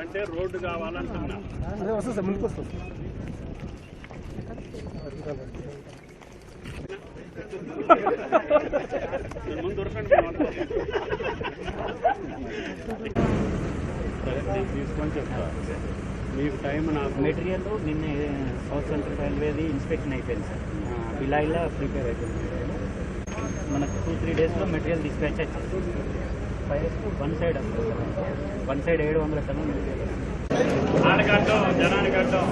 అంటే రోడ్డు కావాలంటున్నా అదే వస్తుంది సార్ ముందుకు వస్తుంది ముందు దొరకండి తీసుకొని చెప్తా మీకు టైం నాకు మెటీరియల్ నిన్న సౌత్ సెంట్రల్ రైల్వేది ఇన్స్పెక్షన్ అయిపోయింది సార్. బిలాయిలా ప్రిపేర్ అయిపోయింది మనకు టూ త్రీ డేస్లో మెటీరియల్ డిస్పాచ్ అవుతుంది ఫైవ్ వన్ సైడ్ వస్తుంది వన్ సైడ్ ఏడు వందల టన్నులు మెటీరియల్. ఆడగడ్డం జనానికి అడ్డం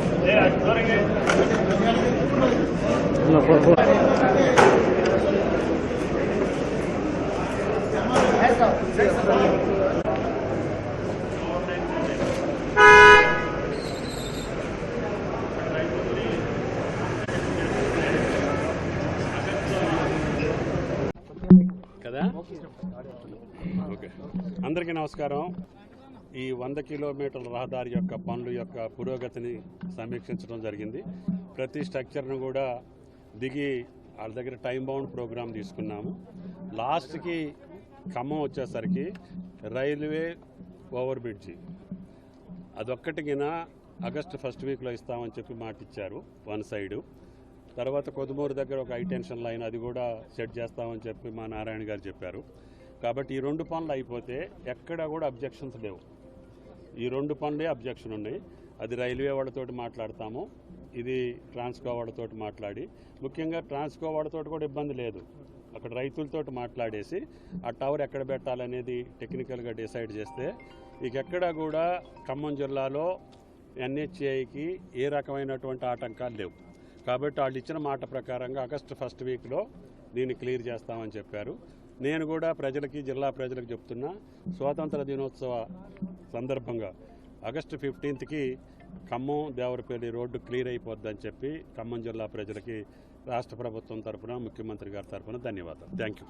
కదా? ఓకే. అందరికీ నమస్కారం. ఈ వంద కిలోమీటర్ల రహదారి యొక్క పనుల యొక్క పురోగతిని సమీక్షించడం జరిగింది. ప్రతి స్ట్రక్చర్ను కూడా దిగి వాళ్ళ దగ్గర టైం బౌండ్ ప్రోగ్రామ్ తీసుకున్నాము. లాస్ట్కి ఖమ్మం వచ్చేసరికి రైల్వే ఓవర్ బ్రిడ్జి. అదొక్కటికినా ఆగస్టు ఫస్ట్ వీక్లో ఇస్తామని చెప్పి మాట ఇచ్చారు వన్ సైడు. తర్వాత కొదుమూరు దగ్గర ఒక హైటెన్షన్ లైన్ అది కూడా సెట్ చేస్తామని చెప్పి మా నారాయణ గారు చెప్పారు. కాబట్టి ఈ రెండు పనులు అయిపోతే ఎక్కడా కూడా అబ్జెక్షన్స్ లేవు. ఈ రెండు పనులే అబ్జెక్షన్ ఉన్నాయి. అది రైల్వే వాళ్ళతోటి మాట్లాడతాము. ఇది ట్రాన్స్కో వాళ్ళతోటి మాట్లాడి. ముఖ్యంగా ట్రాన్స్కో వాళ్ళతోటి కూడా ఇబ్బంది లేదు. అక్కడ రైతులతోటి మాట్లాడేసి ఆ టవర్ ఎక్కడ పెట్టాలనేది టెక్నికల్గా డిసైడ్ చేస్తే ఇక కూడా ఖమ్మం జిల్లాలో ఎన్హెచ్ఐకి ఏ రకమైనటువంటి ఆటంకాలు లేవు. కాబట్టి వాళ్ళు ఇచ్చిన మాట ప్రకారంగా ఆగస్టు ఫస్ట్ వీక్లో దీన్ని క్లియర్ చేస్తామని చెప్పారు. నేను కూడా ప్రజలకి జిల్లా ప్రజలకు చెప్తున్నా స్వాతంత్ర దినోత్సవ సందర్భంగా ఆగస్టు ఫిఫ్టీన్త్కి ఖమ్మం దేవరపల్లి రోడ్డు క్లియర్ అయిపోద్దని చెప్పి ఖమ్మం జిల్లా ప్రజలకి రాష్ట్ర ప్రభుత్వం తరఫున ముఖ్యమంత్రి గారి తరఫున ధన్యవాదాలు. Thank you.